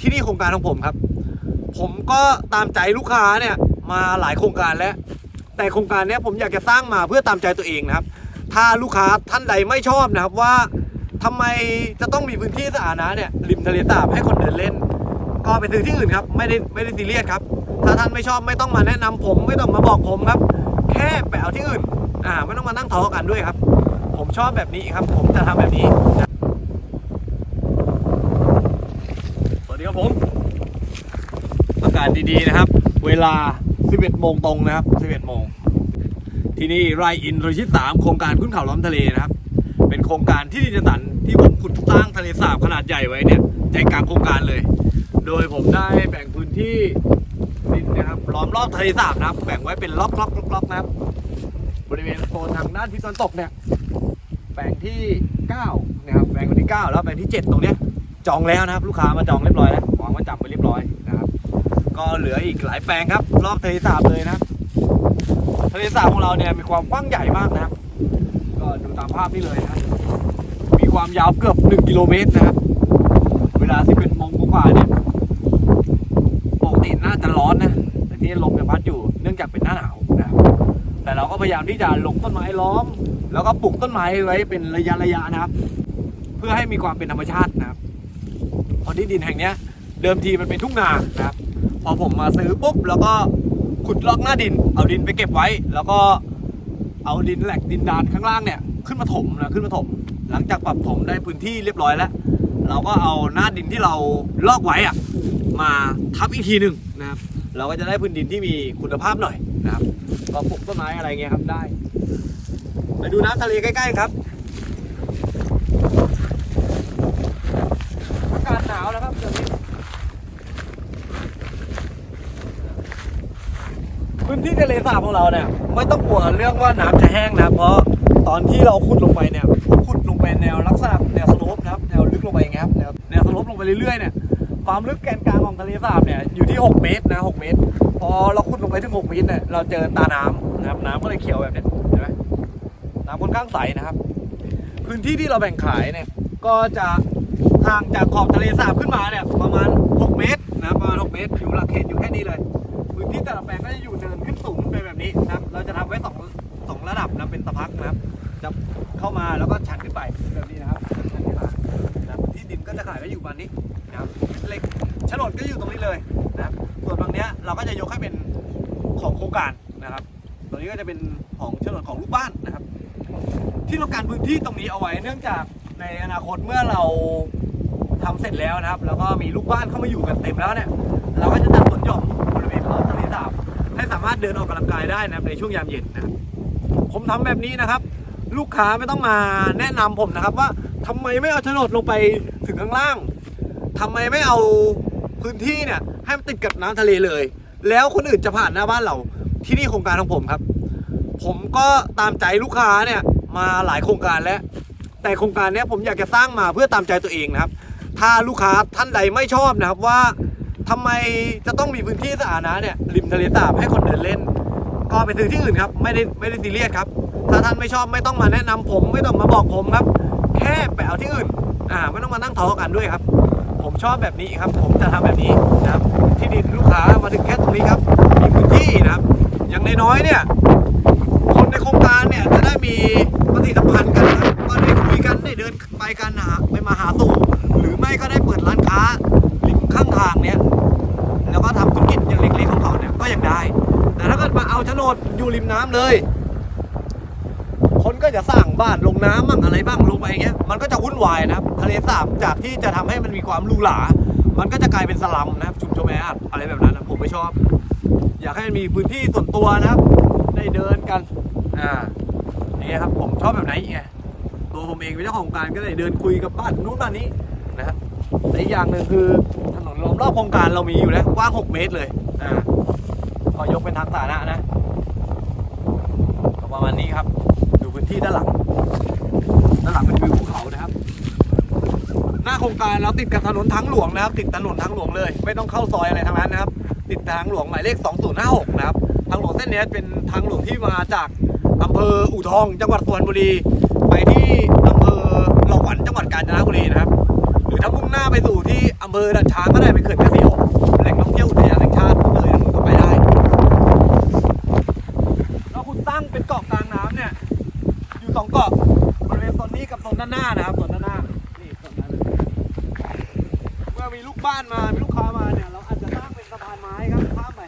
ที่นี่โครงการของผมครับ ผมก็ตามใจลูกค้าเนี่ยมาหลายโครงการแล้ว แต่โครงการนี้ผมอยากจะสร้างมาเพื่อตามใจตัวเองนะครับ ถ้าลูกค้าท่านใดไม่ชอบนะครับว่าทำไมจะต้องมีพื้นที่สาธารณะเนี่ยริมทะเลสาบให้คนเดินเล่น ก็ไปซื้อที่อื่นครับ ไม่ได้ไม่ได้ซีเรียสครับ ถ้าท่านไม่ชอบไม่ต้องมาแนะนำผม ไม่ต้องมาบอกผมครับ แค่ไปเอาที่อื่นอ่าไม่ต้องมานั่งทะเลาะกันด้วยครับ ผมชอบแบบนี้ครับ ผมจะทำแบบนี้นะสวัส ดีครับผม อากาศดีๆนะครับ เวลา 11 โมงตรงนะครับ 11 โมง ที่นี่ไรอินโรชิต3โครงการขึ้นเขาล้อมทะเลนะครับ เป็นโครงการที่ดินจัดที่ผมขุดสร้างทะเลสาบขนาดใหญ่ไว้เนี่ยใจกลางโครงการเลย โดยผมได้แบ่งพื้นที่ดินนะครับล้อมรอบทะเลสาบนะครับ แบ่งไว้เป็นล็อกล็อกล็อกล็อกนะครับ บริเวณโซนทางด้านทิศตะวันตกเนี่ยแบ่งที่ 9 นะครับแบ่งวันที่ 9 แล้วแบ่งที่ 7 ตรงเนี้ย จองแล้วนะครับ ลูกค้ามาจองเรียบร้อยแล้ววางมาจับไปเรียบร้อยนะครับ ก็เหลืออีกหลายแปลงครับ รอบทะเลสาบเลยนะครับทะเลสาบของเราเนี่ยมีความกว้างใหญ่มากนะครับ ก็ดูตามภาพนี่เลยนะมีความยาวเกือบ 1 กิโลเมตรนะครับ เวลาที่เป็นมงกว่าเนี่ยปกติน่าจะร้อนนะแต่ที่ลมยังพัดอยู่เนื่องจากเป็นหน้าหนาวนะครับแต่เราก็พยายามที่จะลงต้นไม้ล้อม แล้วก็ปลูกต้นไม้ไว้เป็นระยะระยะนะครับ เพื่อให้มีความเป็นธรรมชาตินะ ราะที่ดินแห่งเนี้ยเดิมทีมันเป็นทุ่งนานะครับ พอผมมาซื้อปุ๊บแล้วก็ขุดลอกหน้าดิน เอาดินไปเก็บไว้ แล้วก็เอาดินแหลกดินดานข้างล่างเนี่ย ขึ้นมาถมนะขึ้นมาถม หลังจากปรับถมได้พื้นที่เรียบร้อยแล้ว เราก็เอาหน้าดินที่เราลอกไว้อะมาทับอีกทีหนึ่งนะครับ เราก็จะได้พื้นดินที่มีคุณภาพหน่อยนะครับ ก็ปลูกต้นไม้อะไรเงี้ยครับได้ ไปดูน้ำทะเลใกล้ๆครับ อากาศหนาวนะครับเดี๋ยวนี้ พื้น ที่ทะเลสาบของเราเนี่ยไม่ต้องกลัวเรื่องว่าน้ำจะแห้งนะ เพราะตอนที่เราขุดลงไปเนี่ยขุดลงไปแนวลักษณะแนวสโลปนะครับแนวลึกลงไปอย่างเงี้ยครับแนวแนวสโลปลงไปเรื่อยๆเนี่ยความลึกแกนกลางของทะเลสาบเนี่ยอยู่ที่ 6 เมตรนะ 6 เมตร พอเราขุดลงไปถึง 6 เมตรเนี่ยเราเจอตาน้ำนะครับน้ำก็เลยเขียวแบบนี้เห็นไหมน้ำค่อนข้างใสนะครับ พื้นที่ที่เราแบ่งขายเนี่ยก็จะห่างจากขอบทะเลสาบขึ้นมาเนี่ยประมาณ 6 เมตรนะประมาณ 6 เมตรอยู่หลักเขตอยู่แค่นี้เลย พื้นที่แต่ละแปลงก็จะอยู่เนิน เป็นตะพักนะครับ จะเข้ามาแล้วก็ชันขึ้นไปแบบนี้นะครับชันขึ้นมานะครับที่ดินก็จะขายไว้อยู่ประมาณนี้นะครับเล็กฉนดก็อยู่ตรงนี้เลยนะครับ ส่วนบางเนี้ยเราก็จะยกให้เป็นของโครงการนะครับ ตัวนี้ก็จะเป็นของฉนดของลูกบ้านนะครับ ที่เราการพื้นที่ตรงนี้เอาไว้ เนื่องจากในอนาคตเมื่อเราทำเสร็จแล้วนะครับ แล้วก็มีลูกบ้านเข้ามาอยู่กันเต็มแล้วเนี่ย เราก็จะจัดสวนหย่อมบริเวณรอบทะเลสาบให้สามารถเดินออกกำลังกายได้นะครับในช่วงยามเย็นนะครับ ผมทำแบบนี้นะครับ ลูกค้าไม่ต้องมาแนะนำผมนะครับ ว่าทำไมไม่เอาโฉนดลงไปถึงข้างล่างทำไมไม่เอาพื้นที่เนี่ยให้มันติดกับน้ำทะเลเลย แล้วคนอื่นจะผ่านหน้าบ้านเราที่นี่โครงการของผมครับ ผมก็ตามใจลูกค้าเนี่ยมาหลายโครงการแล้ว แต่โครงการนี้ผมอยากจะสร้างมาเพื่อตามใจตัวเองนะครับ ถ้าลูกค้าท่านใดไม่ชอบนะครับว่าทำไมจะต้องมีพื้นที่สาธารณะเนี่ยริมทะเลสาบให้คนเดินเล่น ก็ไปซื้อที่อื่นครับ ไม่ได้ไม่ได้ซีเรียสครับ ถ้าท่านไม่ชอบไม่ต้องมาแนะนำผมไม่ต้องมาบอกผมครับ แค่ไปเอาที่อื่นอ่าไม่ต้องมานั่งทะเลาะกันด้วยครับ ผมชอบแบบนี้ครับ ผมจะทำแบบนี้นะครับ ที่ดินลูกค้ามาถึงแค่ตรงนี้ครับ มีพื้นที่นะครับ อย่างน้อยๆเนี่ย คนในโครงการเนี่ยจะได้มีปฏิสัมพันธ์กันครับก็ได้คุยกันได้เดินไปกันหาไปมาหาสู่หรือไม่ก็ได้เปิดร้านค้า ริมน้ำเลย คนก็จะสร้างบ้านลงน้ำบ้างอะไรบ้างลงไปอย่างเงี้ย มันก็จะวุ่นวายนะครับทะเลสาบจากที่จะทำให้มันมีความหรูหรามันก็จะกลายเป็นสลัมนะครับชุมชนแออัดอะไรแบบนั้นนะผมไม่ชอบ อยากให้มันมีพื้นที่ส่วนตัวนะครับ ได้เดินกัน อ่านี่ครับผมชอบแบบไหนไงตัวผมเองเป็นเจ้าของการก็ได้เดินคุยกับบ้านนู้นบ้านนี้นะครับแต่อีกอย่างหนึ่งคือถนนล้อมรอบโครงการเรามีอยู่แล้วกว้าง 6 เมตรเลยอ่าก็ยกเป็นทางสาธารณะนะ ประมาณนี้ครับ ดูพื้นที่ด้านหลัง ด้านหลังเป็นวิวภูเขานะครับ หน้าโครงการเราติดกับถนนทางหลวงนะครับ ติดถนนทางหลวงเลย ไม่ต้องเข้าซอยอะไรทั้งนั้นนะครับ ติดทางหลวงหมายเลข 2056 นะครับ ทางหลวงเส้นนี้เป็นทางหลวงที่มาจากอำเภออู่ทอง จังหวัดสุพรรณบุรี ไปที่อำเภอหลอกหวันจังหวัดกาญจนบุรีนะครับ หรือถ้ามุ่งหน้าไปสู่ที่อำเภอด่านช้างก็ได้ไปเขื่อน มีลูกบ้านมา มีลูกค้ามาเนี่ย เราอาจจะสร้างเป็นสะพานไม้ครับข้ามไป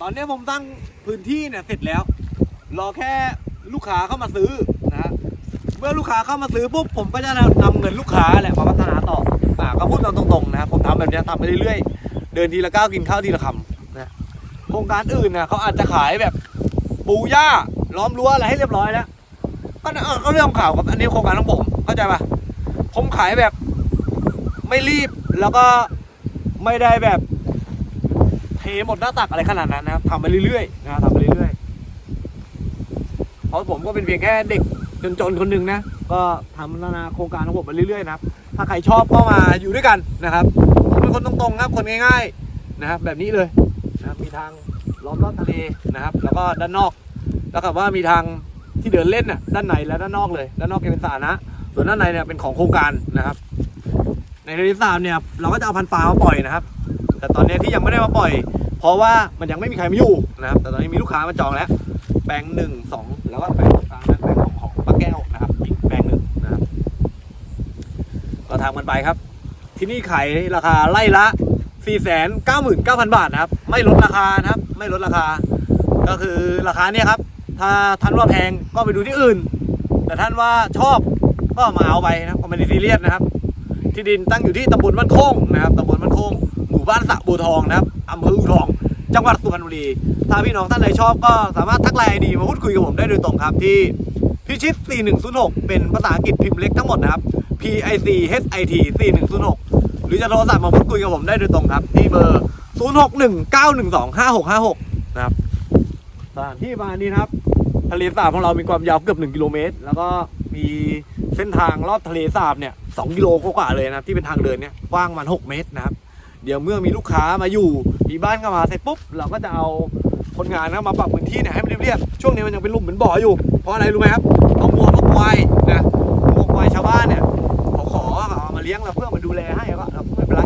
ตอนนี้ผมตั้งพื้นที่เนี่ยเสร็จแล้ว รอแค่ลูกค้าเข้ามาซื้อนะฮะ เมื่อลูกค้าเข้ามาซื้อปุ๊บผมก็จะนำเงินลูกค้าแหละมาพัฒนาต่อ อ่าก็พูดตรงๆนะผมทำแบบนี้ทำไปเรื่อยๆ เดินทีละก้าวกินข้าวทีละคำนะโครงการอื่นนะเขาอาจจะขายแบบปูหญ้าล้อมรั้วอะไรให้เรียบร้อยแล้วก็เออก็เรื่องของข่าวครับอันนี้โครงการของผมเข้าใจปะผมขายแบบไม่รีบ แล้วก็ไม่ได้แบบเทหมดหน้าตักอะไรขนาดนั้นนะครับทำไปเรื่อยๆนะครับทำไปเรื่อยๆเพราะผมก็เป็นเพียงแค่เด็กจนๆคนหนึ่งนะก็ทำพัฒนาโครงการของผมไปเรื่อยๆนะครับถ้าใครชอบก็มาอยู่ด้วยกันนะครับผมเป็นคนตรงๆครับคนง่ายๆนะครับ แบบนี้เลยนะครับมีทางล้อมรอบทะเลนะครับ แล้วก็ด้านนอก แล้วกับว่ามีทางที่เดินเล่นน่ะด้านในและด้านนอกเลย ด้านนอกเป็นสาธารณะส่วนด้านในเนี่ยเป็นของโครงการนะครับ ในทะเลสาบเนี่ยเราก็จะเอาพันปลามาปล่อยนะครับ แต่ตอนนี้ที่ยังไม่ได้มาปล่อย เพราะว่ามันยังไม่มีใครมาอยู่นะครับ แต่ตอนนี้มีลูกค้ามาจองแล้ว แปลงหนึ่งสองแล้วก็แปลงกลางแปลงของของป้าแก้วนะครับอีกแปลงหนึ่งนะครับก็ทำกันไปครับ ที่นี่ขายราคาไล่ละ4 9 9 9 0 0 0 บาทนะครับ ไม่ลดราคานะครับ ไม่ลดราคา ก็คือราคาเนี่ยครับ ถ้าท่านว่าแพงก็ไปดูที่อื่น แต่ท่านว่าชอบก็มาเอาไปนะครับก็ไม่ได้ซีเรียสนะครับ ที่ดินตั้งอยู่ที่ตำบลบ้านโค้งนะครับตำบลบ้านโค้งหมู่บ้านสระบัวทองนะครับอำเภออู่ทองจังหวัดสุพรรณบุรีถ้าพี่น้องท่านใดชอบก็สามารถทักไลน์ไดีมาพูดคุยกับผมได้โดยตรงครับที่พิชิต 4106 เป็นภาษาอังกฤษพิมพ์เล็กทั้งหมดนะครับ PIC HIT 4106 หรือจะโทรศัพท์มาพูดคุยกับผมได้โดยตรงครับ ที่เบอร์ 0619125656 นะครับสถานที่มานี้นะครับ ทะเลสาบของเรามีความยาวเกือบ 1 กิโลเมตร แล้วก็มี เส้นทางรอบทะเลสาบเนี่ยสกิโลกว่าเลยนะที่เป็นทางเดินเนี่ยกว้างประมัน6เมตรนะครับ เดี๋ยวเมื่อมีลูกค้ามาอยู่มีบ้านเข้ามาเสร็จปุ๊บเราก็จะเอาคนงานนะมาปรับพื้นที่เนี่ยให้มันเรียบๆช่วงนี้มันยังเป็นลุมเป็นบ่ออยู่เพราะอะไรรู้ไหมครับเอาวัวมาควายนะวัวควายชาวบ้านเนี่ยเขาขอเอามาเลี้ยงเราเพื่อมาดูแลให้ก็เราไม่เป็นไร